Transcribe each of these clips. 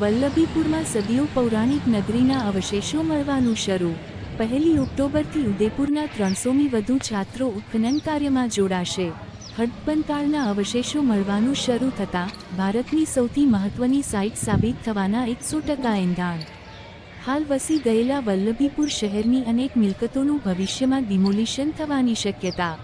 વલ્લભીપુરમાં સદીઓ પૌરાણિક નગરીના અવશેષો મળવાનું શરૂ. પહેલી ઓક્ટોબરથી ઉદયપુરના ત્રણસોમી વધુ છાત્રો ઉત્ખનન કાર્યમાં જોડાશે. હડપનકાળના અવશેષો મળવાનું શરૂ થતાં ભારતની સૌથી મહત્વની સાઇટ સાબિત થવાના એકસો ટકા એંધાણ. હાલ વસી ગયેલા વલ્લભીપુર શહેરની અનેક મિલકતોનું ભવિષ્યમાં ડિમોલિશન થવાની શક્યતા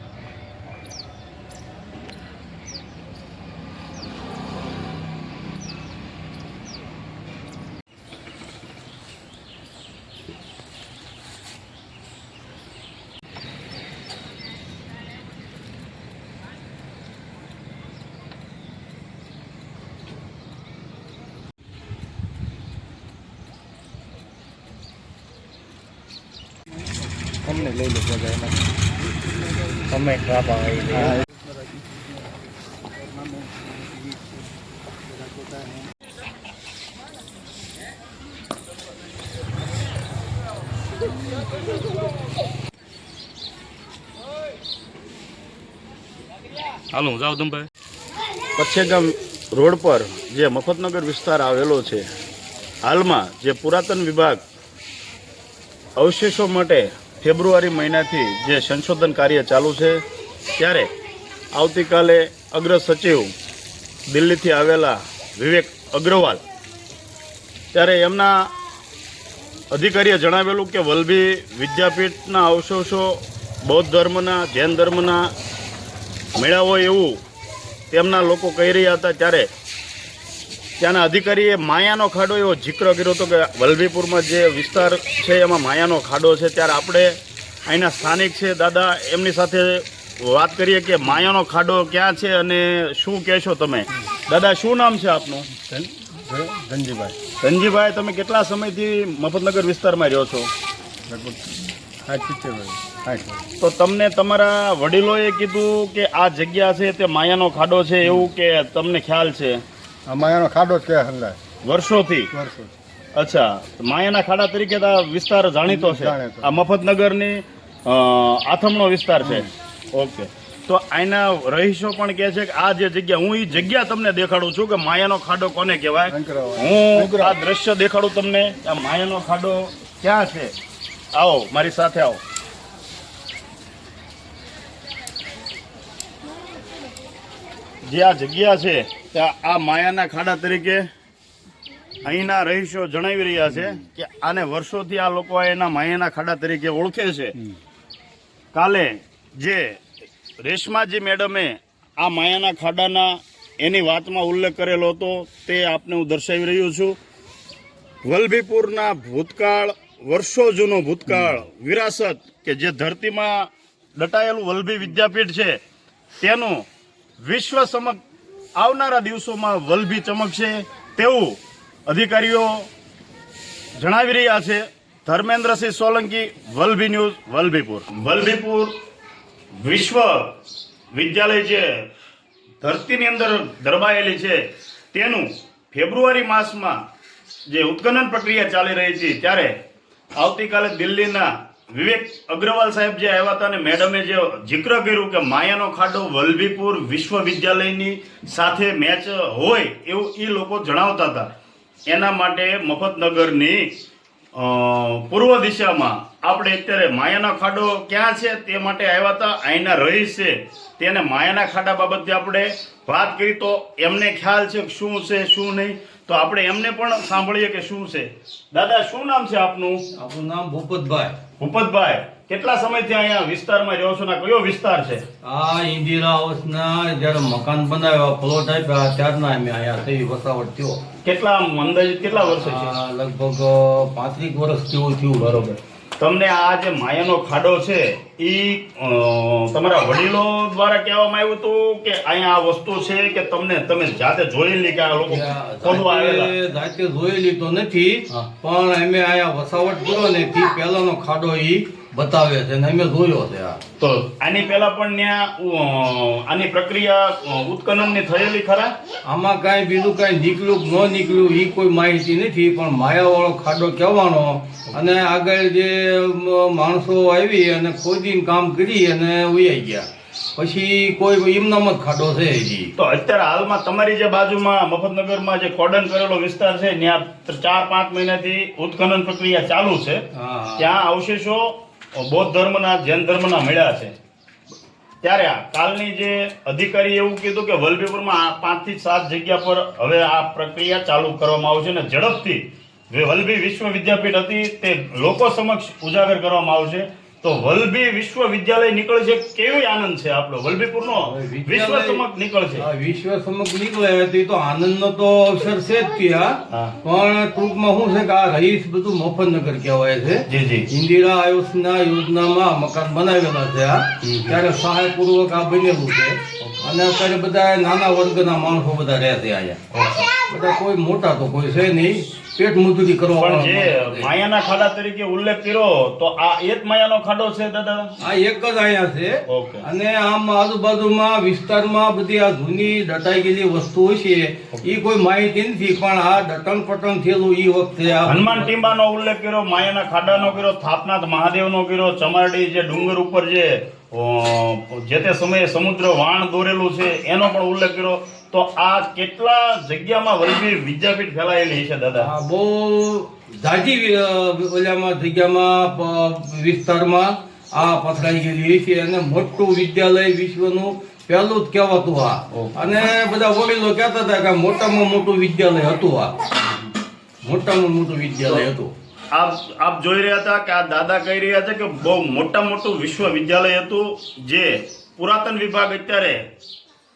તમને લઈ લો બધા એમાં તમે કાપા આવી હાલો હું જાઉં તમે કચ્છેગામ રોડ પર જે મફતનગર વિસ્તાર આવેલો છે હાલમાં જે પુરાતન વિભાગ અવશેષો માટે ફેબ્રુઆરી મહિનાથી જે સંશોધન કાર્ય ચાલુ છે, ત્યારે આવતીકાલે અગ્ર સચિવ દિલ્હીથી આવેલા વિવેક અગ્રવાલ, ત્યારે એમના અધિકારીએ જણાવેલું કે વલભી વિદ્યાપીઠના અવશેષો બૌદ્ધ ધર્મના, જૈન ધર્મના મેળાવો એવું તેમના લોકો કહી રહ્યા હતા, ત્યારે ત્યાંના અધિકારીએ માયાનો ખાડો એવો જિક્ર કર્યો હતો કે વલભીપુરમાં જે વિસ્તાર છે એમાં માયાનો ખાડો છે. ત્યારે આપણે અહીંના સ્થાનિક છે. દાદા એમની સાથે વાત કરીએ કે માયાનો ખાડો ક્યાં છે અને શું કહેશો તમે? દાદા શું નામ છે આપનું? ધનજીભાઈ. ધનજીભાઈ તમે કેટલા સમયથી મફતનગર વિસ્તારમાં રહ્યો છો? તો તમને તમારા વડીલોએ કીધું કે આ જગ્યા છે તે માયાનો ખાડો છે એવું કે તમને ખ્યાલ છે? માયાનો ખાડો જ કે હંદાય વર્ષોથી? વર્ષોથી. અચ્છા માયાના ખાડા તરીકે તો આ વિસ્તાર જાણીતો છે. આ મફતનગરની આથમનો વિસ્તાર છે. ઓકે. તો આના રહીશો પણ કહે છે કે આ જે જગ્યા હું એ જગ્યા તમને દેખાડું છું કે માયાનો ખાડો કોને કહેવાય? હું. આ દ્રશ્ય દેખાડું તમને આ માયાનો ખાડો ક્યાં છે? આવો મારી સાથે આવો. જે આ જગ્યા છે ત્યાં આ માયાના ખાડા તરીકે અહીંના રહીશો જણાવી રહ્યા છે કે આને વર્ષોથી આ લોકો એના માયાના ખાડા તરીકે ઓળખે છે. કાલે જે રેશમાજી મેડમે આ માયાના ખાડાના એની વાતમાં ઉલ્લેખ કરેલો હતો તે આપને હું દર્શાવી રહ્યો છું. વલભીપુરના ભૂતકાળ વર્ષો જૂનો ભૂતકાળ વિરાસત કે જે ધરતીમાં દટાયેલું વલભી વિદ્યાપીઠ છે તેનું વિશ્વ સમક્ષ આવનારા દિવસોમાં વલભી ચમકશે તેવું અધિકારીઓ જણાવી રહ્યા છે. ધર્મેન્દ્રસિંહ સોલંકી, વલભી ન્યૂઝ, વલભીપુર. વલભીપુર વિશ્વ વિદ્યાલય છે ધરતીની અંદર દરબાયેલી છે, તેનું ફેબ્રુઆરી માસમાં જે ઉત્ખનન પ્રક્રિયા ચાલી રહી છે, ત્યારે આવતીકાલે દિલ્હીના વિવેક અગ્રવાલ સાહેબ જે આવ્યા હતા અને મેડમે જે જિક્ર કર્યું કે માયાનો ખાડો વલ્લભીપુર વિશ્વવિદ્યાલયની સાથે મેચ હોય એવું એ લોકો જણાવતા હતા. એના માટે મફતનગરની પૂર્વ દિશામાં આપણે અત્યારે માયાનો ખાડો ક્યાં છે તે માટે આવ્યા હતા, અહીંના રહીશ. છે તેને માયાના ખાડા બાબતે આપણે વાત કરી તો એમને ખ્યાલ છે શું છે, શું નહીં. તો આપણે એમને પણ સાંભળીએ કે શું છે. દાદા, શું નામ છે આપનું? આપનું નામ ભૂપતભાઈ. ભૂપતભાઈ કેટલા સમયથી અહીંયા વિસ્તારમાં રહ્યો છો ને કયો વિસ્તાર છે? આ ઇન્દિરા હાઉસના જ્યારે મકાન બનાવ્યા પ્લોટ આપ્યા ત્યારના અમે અહીંયા થઈ વસાવટ થયો. કેટલા અંદાજિત કેટલા વર્ષ છે? લગભગ પાંત્રીસ વર્ષ જેવું થયું બરોબર. તમને આ જે માયાનો ખાડો છે એ તમારા વડીલો દ્વારા કહેવામાં આવ્યું હતું કે અહીંયા આ વસ્તુ છે કે તમને તમે જાતે જોયેલી કે આ લોકો ખોદવા આવેલા. જાતે જોઈ જોયેલી તો નથી પણ અમે અહીંયા વસાવટ કર્યો ને તે પહેલાનો ખાડો ઈ બતાવે છે ને અમે જોયો છે આ. તો આની પહેલા પણ ત્યાં આની પ્રક્રિયા ઉત્ખનનની થયેલી ખરા? આમાં કાંઈ બીજું કાંઈ નીકળ્યું ન નીકળ્યું એ કોઈ માહિતી નથી પણ માયાવાળો ખાડો કહેવાનો અને આગળ જે માણસો આવી અને ખોદીને કામ કરી અને ઉયાઈ ગયા. પછી કોઈ એમનામ જ ખાડો છે હજી. તો અત્યારે હાલમાં તમારી જે બાજુમાં મફતનગરમાં જે કોડન કરેલો વિસ્તાર છે ત્યાં ચાર પાંચ મહિનાથી ઉત્ખનન પ્રક્રિયા ચાલુ છે. હા. ત્યાં અવશેષો બૌદ્ધ ધર્મના, જૈન ધર્મના મળ્યા છે. ત્યારે કાલની જે અધિકારી એવું કીધું કે વલભીપુરમાં પાંચથી સાત જગ્યા પર હવે આ પ્રક્રિયા ચાલુ કરવામાં આવશે અને ઝડપથી વલભી વિશ્વ વિદ્યાપીઠ હતી તે લોકો સમક્ષ ઉજાગર કરવામાં આવશે. તો વલભી વિશ્વવિદ્યાલય નીકળશે કેવો આનંદ છે આપણો? વલભીપુરનો વિશ્વ સમક નીકળશે. વિશ્વ સમક નીકળે તે તો આનંદનો તો અવસર છે જ ત્યાં પણ ટૂંકમાં શું છે કે આ રહીશ બધું મફતનગર કહેવાય છે. ઇન્દિરા આયુષના યોજનામાં મકાન બનાવેલા છે આ ત્યારે સહાયપૂર્વક આ બનેલું છે. અને અત્યારે બધા નાના વર્ગના માણસો બધા રહે છે અહીંયા. બધા કોઈ મોટા તો કોઈ છે નહીં. પેટ મજૂરી કરવા પણ જે. માયાના ખાડા તરીકે ઉલ્લેખ કર્યો તો આ એક માયાનો ખાડો છે દાદા? આ એક જ આયા છે. અને આમ આજુબાજુમાં વિસ્તારમાં બધી આ જૂની દટાઈ ગયેલી વસ્તુઓ છે એ કોઈ માહિતી નથી પણ આ દટણ પટન થયેલું એ વખતે હનુમાન ટીંબાનો ઉલ્લેખ કર્યો માયાના ખાડાનો કર્યો થાપનાથ મહાદેવનો કર્યો ચમારડી જે ડુંગર ઉપર જે જે તે સમયે સમુદ્ર વાણ દોરેલું છે એનો પણ ઉલ્લેખ કર્યો. તો આ કેટલા જગ્યામાં વલભી વિદ્યાપીઠ ફેલાયેલી છે દાદા? બહુ જાજી ઓલામાં જગ્યામાં વિસ્તારમાં આ પથરાઈ ગયેલી છે અને મોટું વિદ્યાલય વિશ્વનું પહેલું જ કહેવાતું આ. અને બધા વડીલો કહેતા હતા કે મોટામાં મોટું વિદ્યાલય હતું આ. મોટામાં મોટું વિદ્યાલય હતું. આપ આપ જોઈ રહ્યા હતા કે આ દાદા કહી રહ્યા છે કે બહુ મોટા મોટું વિશ્વવિદ્યાલય હતું જે પુરાતન વિભાગ અત્યારે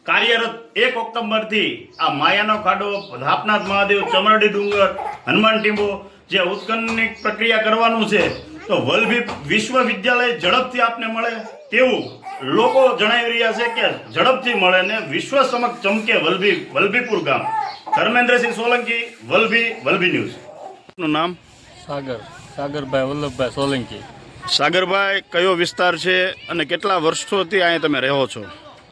કાર્યરત એક ઓક્ટોબરથી આ માયાનો ખાડો ધાપનાથ મહાદેવ ચમરડી ડુંગર હનુમાન ટીંબો જે ઉત્કનની પ્રક્રિયા કરવાનું છે તો વલ્લભી વિશ્વવિદ્યાલય ઝડપથી આપને મળે તેવું લોકો જણાવી રહ્યા છે કે ઝડપથી મળે ને વિશ્વ સમક્ષ ચમકે વલ્લભી વલ્લભીપુર ગામ. ધર્મેન્દ્રસિંહ સોલંકી વલ્લભી વલ્લભી ન્યૂઝ. નું નામ? સાગર સાગરભાઈ વલ્લભભાઈ સોલંકી. સાગરભાઈ કયો વિસ્તાર છે અને કેટલા વર્ષોથી અહીંયા તમે રહો છો?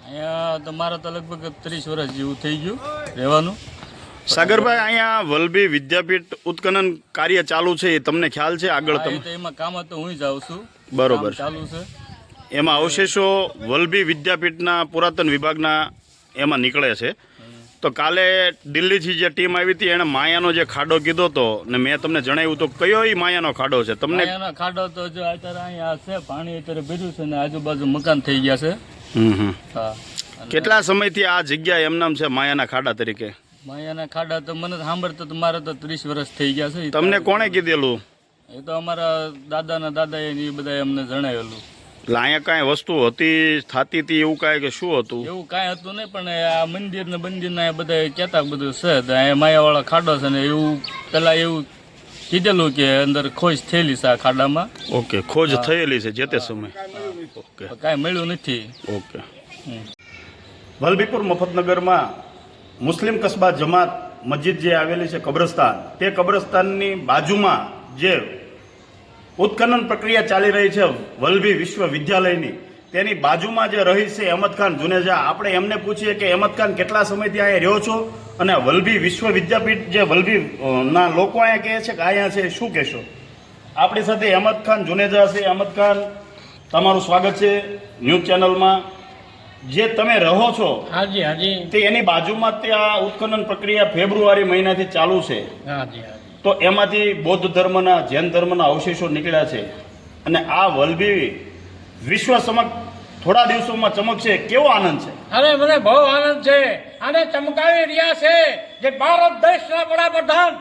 અહીંયા તમારા તો લગભગ ત્રીસ વર્ષ જેવું થઈ ગયું રહેવાનું. સાગરભાઈ અહીંયા વલભી વિદ્યાપીઠ ઉત્ખનન કાર્ય ચાલુ છે એ તમને ખ્યાલ છે? આગળ તમે એમાં કામ તો હું જાઉં છું. બરોબર. ચાલુ છે. એમાં અવશેષો વલભી વિદ્યાપીઠના પુરાતન વિભાગના એમાં નીકળે છે. તો કાલે દિલ્હીથી જે ટીમ આવી હતી એણે માયાનો જે ખાડો કીધો હતો ને મેં તમને જણાવ્યું તો કયો એ માયાનો ખાડો છે? તમને ખાડો તો જો અત્યારે અહીંયા છે પાણી અત્યારે ભર્યું છે ને આજુબાજુ મકાન થઈ ગયા છે. કેટલા સમયથી આ જગ્યા એમનામ છે માયાના ખાડા તરીકે? માયાના ખાડા તો મને સાંભળતો તો મારે તો ત્રીસ વર્ષ થઈ ગયા છે. તમને કોણે કીધેલું? એ તો અમારા દાદાના દાદાએ ને એ બધા અમને જણાવેલું. એટલે અહીંયા કાંઈ વસ્તુ હતી થતી હતી એવું કાંઈ કે શું હતું? એવું કાંઈ હતું નહીં પણ આ મંદિર ને મંદિર ના બધા કહેતા બધું છે અહીંયા માયાવાળા ખાડો છે ને એવું પેલા એવું કીધેલું કે અંદર ખોજ થયેલી છે આ ખાડામાં. ઓકે ખોજ થયેલી છે જે તે સમય. ઓકે. કાંઈ મળ્યું નથી. ઓકે. વલભીપુર મફતનગરમાં મુસ્લિમ કસ્બા જમાત મસ્જિદ જે આવેલી છે કબ્રસ્તાન તે કબ્રસ્તાનની બાજુમાં જે ઉત્ખનન પ્રક્રિયા ચાલી રહી છે વલભી વિશ્વવિદ્યાલયની તેની બાજુમાં જે રહી છે અહેમદ ખાન જુનેજા આપણે એમને પૂછીએ કે અહેમદ ખાન કેટલા સમયથી અહીંયા રહ્યો છો? અને વલભી વિશ્વવિદ્યાપીઠ જે વલભી ના લોકો અહીંયા કહે છે કે અહીંયા છે શું કહેશો? આપણી સાથે અહેમદ ખાન જુનેજા છે. અહેમદ ખાન તમારું સ્વાગત છે ન્યૂઝ ચેનલમાં. જે તમે રહો છો હાજી હાજી. તે એની બાજુમાં તે આ ઉત્ખનન પ્રક્રિયા ફેબ્રુઆરી મહિનાથી ચાલુ છે. હાજી હાજી. તો એમાંથી બૌદ્ધ ધર્મના જૈન ધર્મના અવશેષો નીકળ્યા છે. અને આ વલભી વિશ્વ સમક્ષ થોડા દિવસોમાં ચમકશે. કેવો આનંદ છે? અરે મને બહુ આનંદ છે. અને ચમકાવી રહ્યા છે જે ભારત દેશના વડાપ્રધાન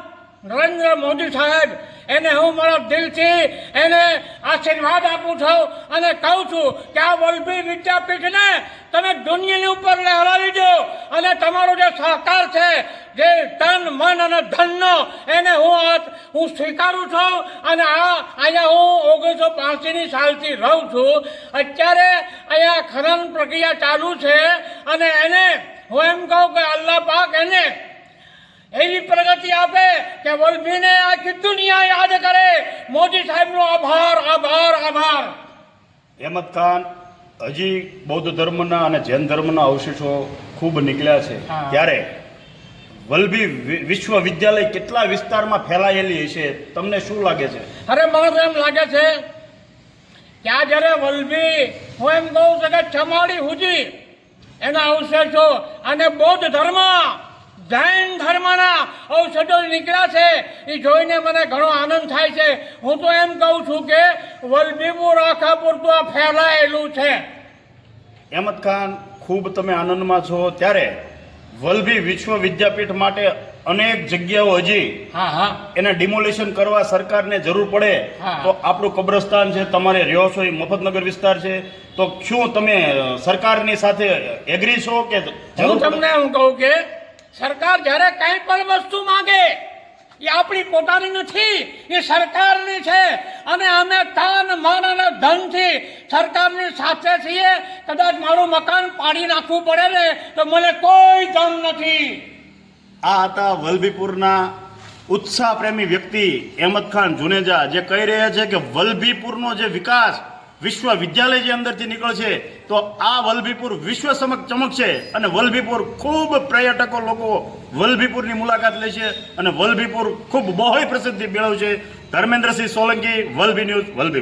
નરેન્દ્ર મોદી સાહેબ એને હું મારા દિલથી એને આશીર્વાદ આપું છું અને કહું છું કે આ વલભી વિદ્યાપીઠને તમે દુનિયાની ઉપર લહેરાવી દો અને તમારો જે સહકાર છે, જે તન મન અને ધનનો એને હું હું સ્વીકારું છું અને આ અહીંયા હું ઓગણીસો પાંચીની સાલથી રહું છું. અત્યારે અહીંયા ખનન પ્રક્રિયા ચાલુ છે અને એને હું એમ કહું કે અલ્લાહ પાક એને એવી પ્રગતિ આપે કે વલભીને આખી દુનિયા યાદ કરે. મોદી સાહેબનો આભાર આભાર આભાર. અહેમદ ખાન હજી બૌદ્ધ ધર્મના અને જૈન ધર્મના અવશેષો ખૂબ નીકળ્યા છે. ત્યારે વલભી વિશ્વવિદ્યાલય કેટલા વિસ્તારમાં ફેલાયેલી હશે? તમને શું લાગે છે? અરે મને એમ લાગે છે કે આ જ્યારે વલભી હું એમ કહું છું કે ચમાડી હુજી એના અવશેષો અને બૌદ્ધ ધર્મ જૈન ધર્મના ઔષધો નીકળ્યા છે એ જોઈને મને ઘણો આનંદ થાય છે. હું તો એમ કહું છું કે વલભીપુર આખા પૂરતું આ ફેલાયેલું છે. અહેમદ ખાન ખૂબ તમે આનંદમાં છો. ત્યારે વલભી વિશ્વ વિદ્યાપીઠ માટે અનેક જગ્યાઓ હજી હા હા. એને ડિમોલિશન કરવા સરકારને જરૂર પડે તો આપણું કબ્રસ્તાન છે તમારે રહ્યો છો એ મફતનગર વિસ્તાર છે. તો શું તમે સરકારની સાથે એગ્રી છો કે હું તમને હું કહું કે સરકાર જ્યારે કંઈ પણ વસ્તુ માંગે, એ આપણી પોતાની નથી, એ સરકારની છે. અને અમે તન, મન અને ધનથી સરકારની સાથે છીએ. કદાચ મારું મકાન પાડી નાખવું પડે ને, તો મને કોઈ ગમ નથી. આ હતા વલભીપુરના ઉત્સાહ પ્રેમી વ્યક્તિ, અહેમદ ખાન જુનેજા, જે કહી રહ્યા છે કે વલભીપુરનો જે વિકાસ વિશ્વ વિદ્યાલય જે અંદરથી નીકળશે, તો આ વલભીપુર વિશ્વ સમક્ષ ચમકશે. અને વલભીપુર ખૂબ પર્યટકો લોકો વલભીપુરની મુલાકાત લેશે અને વલભીપુર ખૂબ બહોળી પ્રસિદ્ધિ મેળવશે. ધર્મેન્દ્રસિંહ સોલંકી, વલભી ન્યૂઝ, વલભી